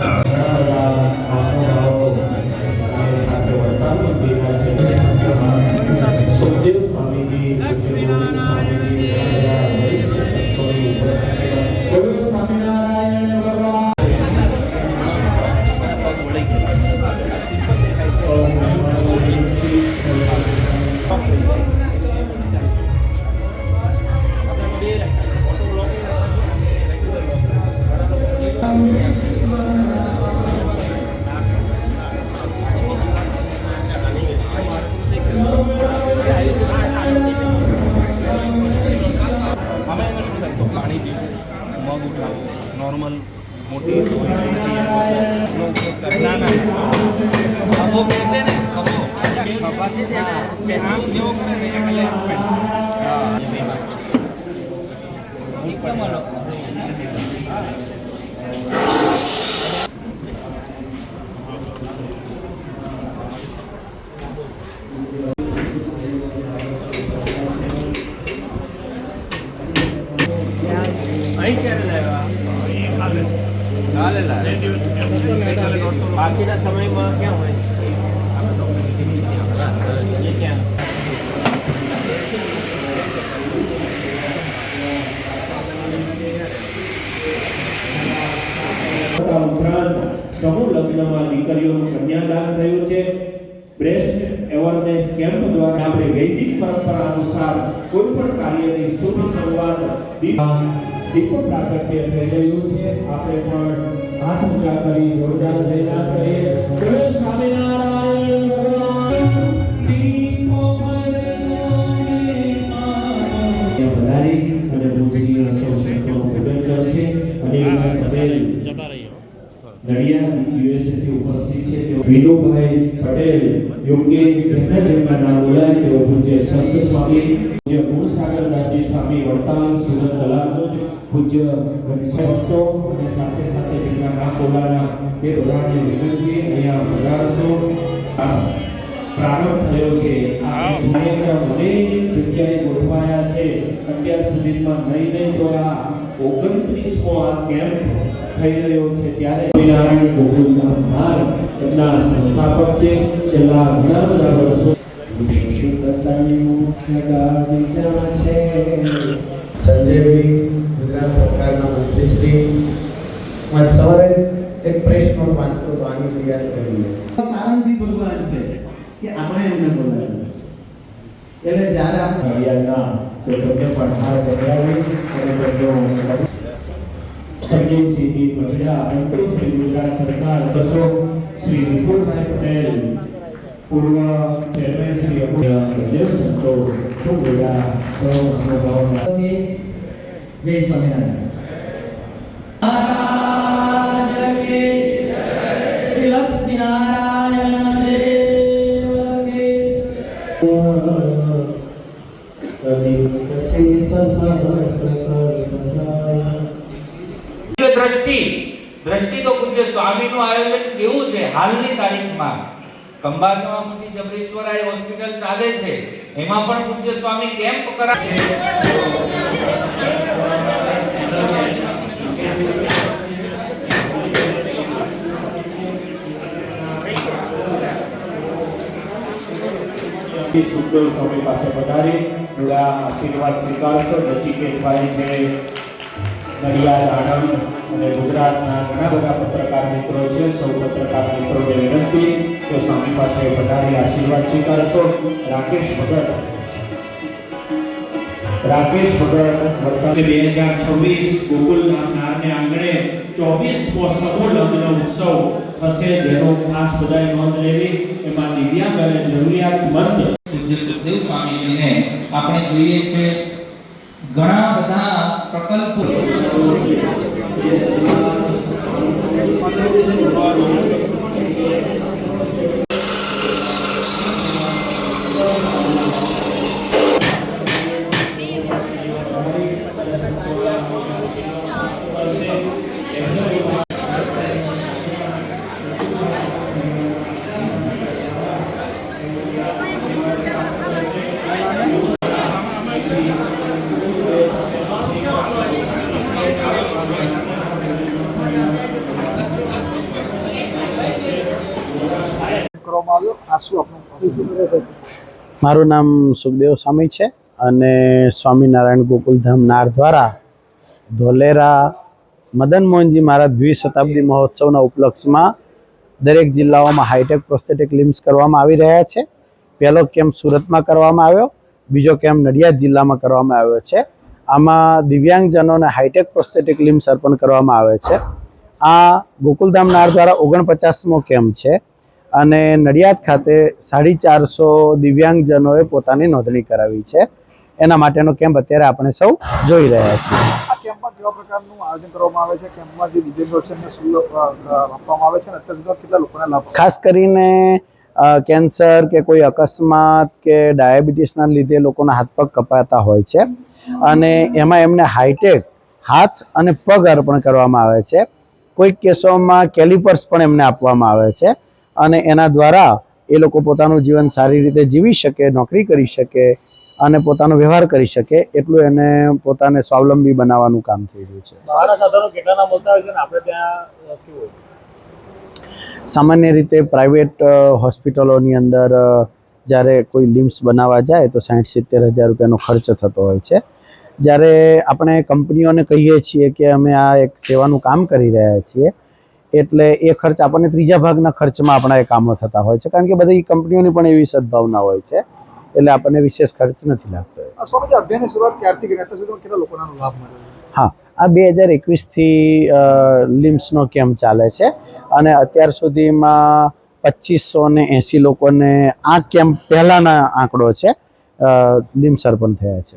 સુખદેવ મગ ઉઠાવવું normal મોટી નો ઉપયોગ કરે. ના ના ખભો ખેંચે ને ખભો ખભાથી છે ને, કે આમ જેવો કરે ને એ બાકીના સમયમાં ક્યાં હોય? ઉપરાંત સમૂહ લગ્નમાં દીકરીઓનું કન્યાદાન થયું છે. બ્રેસ્ટ અવેરનેસ કેમ્પ દ્વારા આપણે વૈદિક પરંપરા અનુસાર કોઈ પણ કાર્યની શુભ શરૂઆત દીપ પ્રાગટ્ય થઈ રહ્યું છે. આપણે પણ હાથ ઊંચા કરી જોરદાર જયનાથ કરીએ વિનુભાઈ પટેલ યોગ્ય જેમના જેમના નામ બોલાય તેઓ પૂજ્ય સંત સ્વામી પૂજ્ય અને સાથે જેમના નામ ગુજરાત સરકારના મંત્રીશ્રી આજ સવારે એક પ્રેસ નોટ વાંચતો તો આની તૈયાર કરી કારણથી ભગવાન છે કે આપણે એમને બોલાવ્યા એટલે જ્યારે આપણે હરિયાણા તો તમને પઠાર કરાવી અને તેમનો સંજયસિંહજી પટેલા મંત્રી શ્રી ગુજરાત સરકાર બસો શ્રી વિપુલભાઈ પટેલ પૂર્વ ચેરમેન શ્રી અમૂલ્ય દેવ સંતો ખૂબ બધા સૌ મહાનુભાવોના જય સ્વામિનારાયણ દ્રષ્ટિ. દ્રષ્ટિ તો પૂજ્ય આયોજન કેવું છે હાલની તારીખમાં? ખંભાતમાં મોટી જબરેશ્વરાય હોસ્પિટલ ચાલે છે. એમાં પણ પૂજ્ય સ્વામી કેમ્પ કરા સુખદેવ સ્વામી પાસે પધારી. થોડા આશીર્વાદ સ્વીકારશો. નચિકેતભાઈ છે, નડિયાદ, આણંદ અને ગુજરાતના ઘણા બધા પત્રકાર મિત્રો છે. સૌ પત્રકાર મિત્રોને વિનંતી કે સ્વામી પાસે પધારી આશીર્વાદ સ્વીકારશો. રાકેશ ભગત. રાકેશ ભગત બે હજાર છવ્વીસ ગોકુલ નામને આંગણે ચોવીસ સમૂહ લગ્ન ઉત્સવ થશે. જેનો ખાસ બધાએ નોંધ લેવી. એમાં દિવ્યાંગ અને જરૂરિયાતમંદ પૂજ્ય સુખદેવ સ્વામીજીને આપણે જોઈએ છે ઘણા બધા પ્રકલ્પો કરવામાં આવ્યો. આ શું મારું નામ સુખદેવ સ્વામી છે અને સ્વામિનારાયણ ગોકુલધામ નાર દ્વારા ધોલેરા મદન મોહનજી મહારાજ દ્વિશતાબ્દી મહોત્સવના ઉપલક્ષમાં દરેક જિલ્લાઓમાં હાઈટેક પ્રોસ્થેટિક લિમ્સ કરવામાં આવી રહ્યા છે. પહેલો કેમ્પ સુરતમાં કરવામાં આવ્યો, બીજો કેમ્પ નડિયાદ જિલ્લામાં કરવામાં આવ્યો છે. આમાં દિવ્યાંગજનોને હાઈટેક પ્રોસ્થેટિક લિમ્સ અર્પણ કરવામાં આવે છે. આ ગોકુલધામ નાર દ્વારા ઓગણપચાસમો કેમ્પ છે. અને નડિયાદ ખાતે સાડી ચારસો દિવ્યાંગજનોએ પોતાની નોંધણી કરાવી છે. એના માટેનો કેમ્પ અત્યારે આપણે સૌ જોઈ રહ્યા છીએ. કેમ્પમાં કેવા પ્રકારનું આયોજન કરવામાં આવે છે? કેમ્પમાં જે દિવ્યાંગો છે એમને શું અ, અ, આપવામાં આવે છે અને અત્યાર સુધી કેટલા લોકોને લાભ ખાસ કરીને કેન્સર કે કોઈ અકસ્માત કે ડાયાબિટીસના લીધે લોકોના હાથ પગ કપાતા હોય છે. અને એમાં એમને હાઈટેક હાથ અને પગ અર્પણ કરવામાં આવે છે. કોઈક કેસોમાં કેલિપર્સ પણ એમને આપવામાં આવે છે. અને એના દ્વારા એ લોકો પોતાનું જીવન સારી રીતે જીવી શકે નોકરી કરી શકે અને પોતાનો વ્યવહાર કરી શકે એટલું એને પોતાને સ્વાવલંબી બનાવવાનું કામ થઈ રહ્યું છે. સામાન્ય રીતે પ્રાઇવેટ હોસ્પિટલોની અંદર જ્યારે કોઈ લિમ્સ બનાવવા જાય તો સાઠ સિત્તેર હજાર રૂપિયાનો ખર્ચ થતો હોય છે. જ્યારે આપણે કંપનીઓને કહીએ છીએ કે અમે આ એક સેવાનું કામ કરી રહ્યા છીએ એટલે એ ખર્ચ આપણને ત્રીજા ભાગના ખર્ચમાં આપણા એ કામો થતા હોય છે. કારણ કે બધી કંપનીઓની પણ એવી સદભાવના હોય છે. એટલે આપણને વિશેષ ખર્ચ નથી લાગતો. સ્વામીજી અભિયાનની શરૂઆત ક્યારથી કરી? કેટલા લોકોને લાભ મળ્યો? હા આ બે હજાર એકવીસથી લિમ્સનો કેમ્પ ચાલે છે. અને અત્યાર સુધીમાં પચીસો ને એંસી લોકોને આ કેમ્પ પહેલાંના આંકડો છે. લિમ્સ અર્પણ થયા છે.